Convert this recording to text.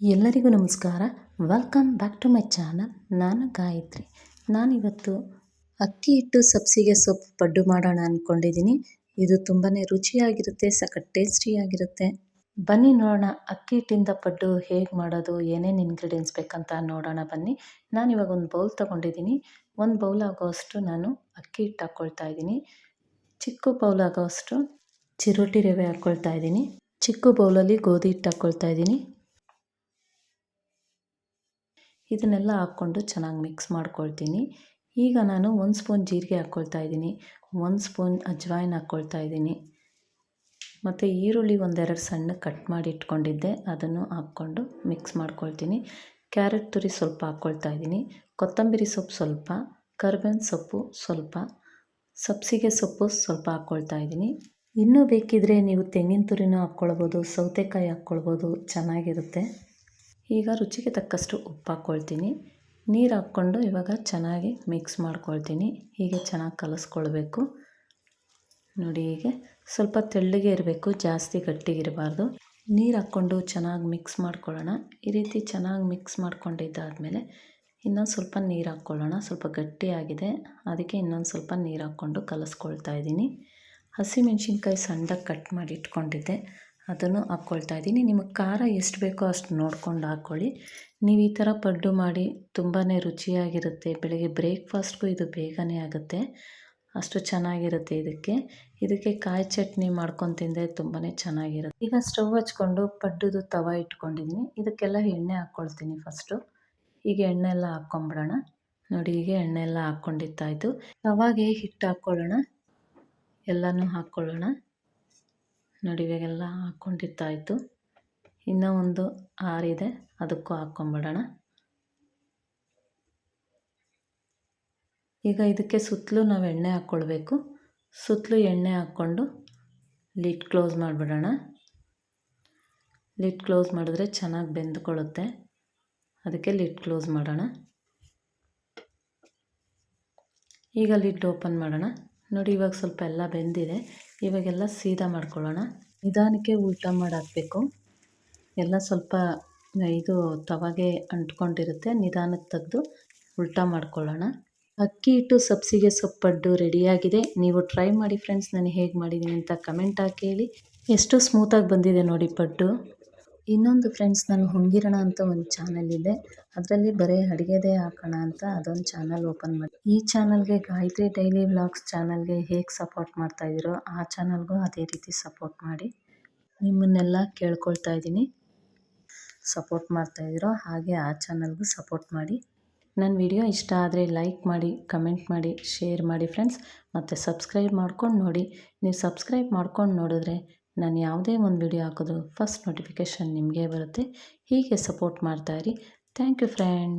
ಎಲ್ಲರಿಗೂ ನಮಸ್ಕಾರ. Welcome back to my channel ನಾನು ಗಾಯತ್ರಿ. ನಾನಿವತ್ತು ಅಕ್ಕಿ ಹಿಟ್ಟು ಸಬ್ಸಿಗೆ ಸೊಪ್ಪು ಪಡ್ಡು ಮಾಡೋಣ ಅಂದ್ಕೊಂಡಿದ್ದೀನಿ ಇದು ತುಂಬಾ ರುಚಿಯಾಗಿರುತ್ತೆ, ಸಖತ್ ಟೇಸ್ಟಿಯಾಗಿರುತ್ತೆ. ಬನ್ನಿ ನೋಡೋಣ ಅಕ್ಕಿ ಹಿಟ್ಟಿಂದ ಪಡ್ಡು ಹೇಗೆ ಮಾಡೋದು, ಏನೇನು ಇಂಗ್ರೀಡಿಯೆಂಟ್ಸ್ ಬೇಕಂತ ನೋಡೋಣ ಬನ್ನಿ. ನಾನಿವಾಗ ಒಂದು ಬೌಲ್ ತೊಗೊಂಡಿದ್ದೀನಿ. ಒಂದು ಬೌಲ್ ಆಗೋವಷ್ಟು ನಾನು ಅಕ್ಕಿ ಹಿಟ್ಟು ಹಾಕ್ಕೊಳ್ತಾ ಇದ್ದೀನಿ. ಚಿಕ್ಕ ಬೌಲ್ ಆಗೋವಷ್ಟು ಚಿರೋಟಿ ರವೆ ಹಾಕ್ಕೊಳ್ತಾ ಇದ್ದೀನಿ. ಚಿಕ್ಕ ಬೌಲಲ್ಲಿ ಗೋಧಿ ಹಿಟ್ಟು ಹಾಕ್ಕೊಳ್ತಾ ಇದ್ದೀನಿ. ಇದನ್ನೆಲ್ಲ ಹಾಕ್ಕೊಂಡು ಚೆನ್ನಾಗಿ ಮಿಕ್ಸ್ ಮಾಡ್ಕೊಳ್ತೀನಿ. ಈಗ ನಾನು ಒಂದು ಸ್ಪೂನ್ ಜೀರಿಗೆ ಹಾಕ್ಕೊಳ್ತಾ ಇದ್ದೀನಿ. ಒಂದು ಸ್ಪೂನ್ ಅಜ್ವಾಯಿನ್ ಹಾಕ್ಕೊಳ್ತಾ ಇದ್ದೀನಿ. ಮತ್ತು ಈರುಳ್ಳಿ ಒಂದೆರಡು ಸಣ್ಣ ಕಟ್ ಮಾಡಿ ಇಟ್ಕೊಂಡಿದ್ದೆ. ಅದನ್ನು ಹಾಕ್ಕೊಂಡು ಮಿಕ್ಸ್ ಮಾಡ್ಕೊಳ್ತೀನಿ. ಕ್ಯಾರೆಟ್ ತುರಿ ಸ್ವಲ್ಪ ಹಾಕ್ಕೊಳ್ತಾ ಇದ್ದೀನಿ. ಕೊತ್ತಂಬರಿ ಸೊಪ್ಪು ಸ್ವಲ್ಪ, ಕರ್ಬೇವಿನ ಸೊಪ್ಪು ಸ್ವಲ್ಪ, ಸಬ್ಸಿಗೆ ಸೊಪ್ಪು ಸ್ವಲ್ಪ ಹಾಕ್ಕೊಳ್ತಾ ಇದ್ದೀನಿ. ಇನ್ನೂ ಬೇಕಿದ್ದರೆ ನೀವು ತೆಂಗಿನ ತುರಿನೂ ಹಾಕ್ಕೊಳ್ಬೋದು, ಸೌತೆಕಾಯಿ ಹಾಕ್ಕೊಳ್ಬೋದು, ಚೆನ್ನಾಗಿರುತ್ತೆ. ಈಗ ರುಚಿಗೆ ತಕ್ಕಷ್ಟು ಉಪ್ಪು ಹಾಕ್ಕೊಳ್ತೀನಿ. ನೀರು ಹಾಕ್ಕೊಂಡು ಇವಾಗ ಚೆನ್ನಾಗಿ ಮಿಕ್ಸ್ ಮಾಡ್ಕೊಳ್ತೀನಿ. ಹೀಗೆ ಚೆನ್ನಾಗಿ ಕಲಸ್ಕೊಳ್ಬೇಕು. ನೋಡಿ ಹೀಗೆ. ಸ್ವಲ್ಪ ತೆಳ್ಳಗೆ ಇರಬೇಕು, ಜಾಸ್ತಿ ಗಟ್ಟಿಗಿರಬಾರ್ದು ನೀರು ಹಾಕ್ಕೊಂಡು ಚೆನ್ನಾಗಿ ಮಿಕ್ಸ್ ಮಾಡ್ಕೊಳ್ಳೋಣ. ಈ ರೀತಿ ಚೆನ್ನಾಗಿ ಮಿಕ್ಸ್ ಮಾಡ್ಕೊಂಡಿದ್ದಾದಮೇಲೆ ಇನ್ನೊಂದು ಸ್ವಲ್ಪ ನೀರು ಹಾಕ್ಕೊಳ್ಳೋಣ. ಸ್ವಲ್ಪ ಗಟ್ಟಿಯಾಗಿದೆ ಅದಕ್ಕೆ ಇನ್ನೊಂದು ಸ್ವಲ್ಪ ನೀರು ಹಾಕ್ಕೊಂಡು ಕಲಸ್ಕೊಳ್ತಾ ಇದ್ದೀನಿ. ಹಸಿಮೆಣ್ಸಿನ್ಕಾಯಿ ಸಣ್ಣದಾಗಿ ಕಟ್ ಮಾಡಿ ಇಟ್ಕೊಂಡಿದ್ದೆ. ಅದನ್ನು ಹಾಕ್ಕೊಳ್ತಾ ಇದ್ದೀನಿ. ನಿಮಗೆ ಖಾರ ಎಷ್ಟು ಬೇಕೋ ಅಷ್ಟು ನೋಡ್ಕೊಂಡು ಹಾಕ್ಕೊಳ್ಳಿ. ನೀವು ಈ ಥರ ಪಡ್ಡು ಮಾಡಿ ತುಂಬಾ ರುಚಿಯಾಗಿರುತ್ತೆ. ಬೆಳಗ್ಗೆ ಬ್ರೇಕ್ಫಾಸ್ಟ್ಗೂ ಇದು ಬೇಗನೆ ಆಗುತ್ತೆ. ಅಷ್ಟು ಚೆನ್ನಾಗಿರುತ್ತೆ ಇದಕ್ಕೆ. ಇದಕ್ಕೆ ಕಾಯಿ ಚಟ್ನಿ ಮಾಡ್ಕೊಂಡು ತಿಂದರೆ ತುಂಬಾ ಚೆನ್ನಾಗಿರುತ್ತೆ. ಈಗ ಸ್ಟವ್ ಹಚ್ಕೊಂಡು ಪಡ್ಡುದು ತವ ಇಟ್ಕೊಂಡಿದ್ದೀನಿ. ಇದಕ್ಕೆಲ್ಲ ಎಣ್ಣೆ ಹಾಕ್ಕೊಳ್ತೀನಿ ಫಸ್ಟು. ಈಗ ಎಣ್ಣೆ ಎಲ್ಲ ಹಾಕ್ಕೊಂಬಿಡೋಣ. ನೋಡಿ ಈಗ ಎಣ್ಣೆ ಎಲ್ಲ ಹಾಕ್ಕೊಂಡಿತ್ತಾಯಿತು ತವಾಗೆ ಹಿಟ್ಟು ಹಾಕ್ಕೊಳ್ಳೋಣ. ಎಲ್ಲನೂ ಹಾಕ್ಕೊಳ್ಳೋಣ. ನೋಡಿ ಇವಾಗೆಲ್ಲ ಹಾಕ್ಕೊಂಡಿತ್ತಾಯಿತು ಇನ್ನೂ ಒಂದು ಆರಿದೆ ಅದಕ್ಕೂ ಹಾಕ್ಕೊಂಬಿಡೋಣ ಈಗ ಇದಕ್ಕೆ ಸುತ್ತಲೂ ನಾವು ಎಣ್ಣೆ ಹಾಕ್ಕೊಳ್ಬೇಕು. ಸುತ್ತಲೂ ಎಣ್ಣೆ ಹಾಕ್ಕೊಂಡು ಲಿಡ್ ಕ್ಲೋಸ್ ಮಾಡಿಬಿಡೋಣ. ಲಿಡ್ ಕ್ಲೋಸ್ ಮಾಡಿದ್ರೆ ಚೆನ್ನಾಗಿ ಬೆಂದ್ಕೊಳ್ಳುತ್ತೆ. ಅದಕ್ಕೆ ಲಿಡ್ ಕ್ಲೋಸ್ ಮಾಡೋಣ. ಈಗ ಲಿಡ್ ಓಪನ್ ಮಾಡೋಣ. ನೋಡಿ, ಇವಾಗ ಸ್ವಲ್ಪ ಎಲ್ಲ ಬೆಂದಿದೆ. ಇವಾಗೆಲ್ಲ ಸೀದಾ ಮಾಡ್ಕೊಳ್ಳೋಣ. ನಿಧಾನಕ್ಕೆ ಉಲ್ಟಾ ಮಾಡಿ ಹಾಕಬೇಕು ಎಲ್ಲ ಸ್ವಲ್ಪ ಇದು ತವಾಗೆ ಅಂಟ್ಕೊಂಡಿರುತ್ತೆ. ನಿಧಾನಕ್ಕೆ ತೆಗೆದು ಉಲ್ಟಾ ಮಾಡ್ಕೊಳ್ಳೋಣ. ಅಕ್ಕಿ ಹಿಟ್ಟು ಸಬ್ಸಿಗೆ ಸೊಪ್ಪಡ್ಡು ರೆಡಿಯಾಗಿದೆ. ನೀವು ಟ್ರೈ ಮಾಡಿ ಫ್ರೆಂಡ್ಸ್, ನಾನು ಹೇಗೆ ಮಾಡಿದ್ದೀನಿ ಅಂತ ಕಮೆಂಟ್ ಹಾಕಿ ಹೇಳಿ. ಎಷ್ಟು ಸ್ಮೂತಾಗಿ ಬಂದಿದೆ ನೋಡಿ ಪಡ್ಡು. ಇನ್ನೊಂದು ಫ್ರೆಂಡ್ಸ್ ನಾನು ಹೊಂಗಿರಣ ಅಂತ ಒಂದು ಚಾನಲ್ ಇದೆ. ಅದರಲ್ಲಿ ಬರೀ ಅಡುಗೆದೇ ಹಾಕೋಣ ಅಂತ ಅದೊಂದು ಚಾನಲ್ ಓಪನ್ ಮಾಡಿ. ಈ ಚಾನಲ್ಗೆ ಗಾಯತ್ರಿ ಡೈಲಿ ವ್ಲಾಗ್ಸ್ ಚಾನಲ್ಗೆ ಹೇಗೆ ಸಪೋರ್ಟ್ ಮಾಡ್ತಾ ಇದ್ದೀರೋ ಆ ಚಾನಲ್ಗೂ ಅದೇ ರೀತಿ ಸಪೋರ್ಟ್ ಮಾಡಿ. ನಿಮ್ಮನ್ನೆಲ್ಲ ಕೇಳ್ಕೊಳ್ತಾ ಇದ್ದೀನಿ. ಸಪೋರ್ಟ್ ಮಾಡ್ತಾ ಇದ್ದೀರೋ ಹಾಗೆ ಆ ಚಾನಲ್ಗೂ ಸಪೋರ್ಟ್ ಮಾಡಿ. ನನ್ನ ವಿಡಿಯೋ ಇಷ್ಟ ಆದರೆ ಲೈಕ್ ಮಾಡಿ ಕಮೆಂಟ್ ಮಾಡಿ ಶೇರ್ ಮಾಡಿ ಫ್ರೆಂಡ್ಸ್ ಮತ್ತು ಸಬ್ಸ್ಕ್ರೈಬ್ ಮಾಡ್ಕೊಂಡು ನೋಡಿ. ನೀವು ಸಬ್ಸ್ಕ್ರೈಬ್ ಮಾಡ್ಕೊಂಡು ನೋಡಿದ್ರೆ ನಾನು ಯಾವುದೇ ಒಂದು ವಿಡಿಯೋ ಹಾಕಿದ್ರು ಫಸ್ಟ್ ನೋಟಿಫಿಕೇಷನ್ ನಿಮಗೆ ಬರುತ್ತೆ. ಹೀಗೆ ಸಪೋರ್ಟ್ ಮಾಡ್ತಾಯಿರಿ ಥ್ಯಾಂಕ್ ಯು ಫ್ರೆಂಡ್.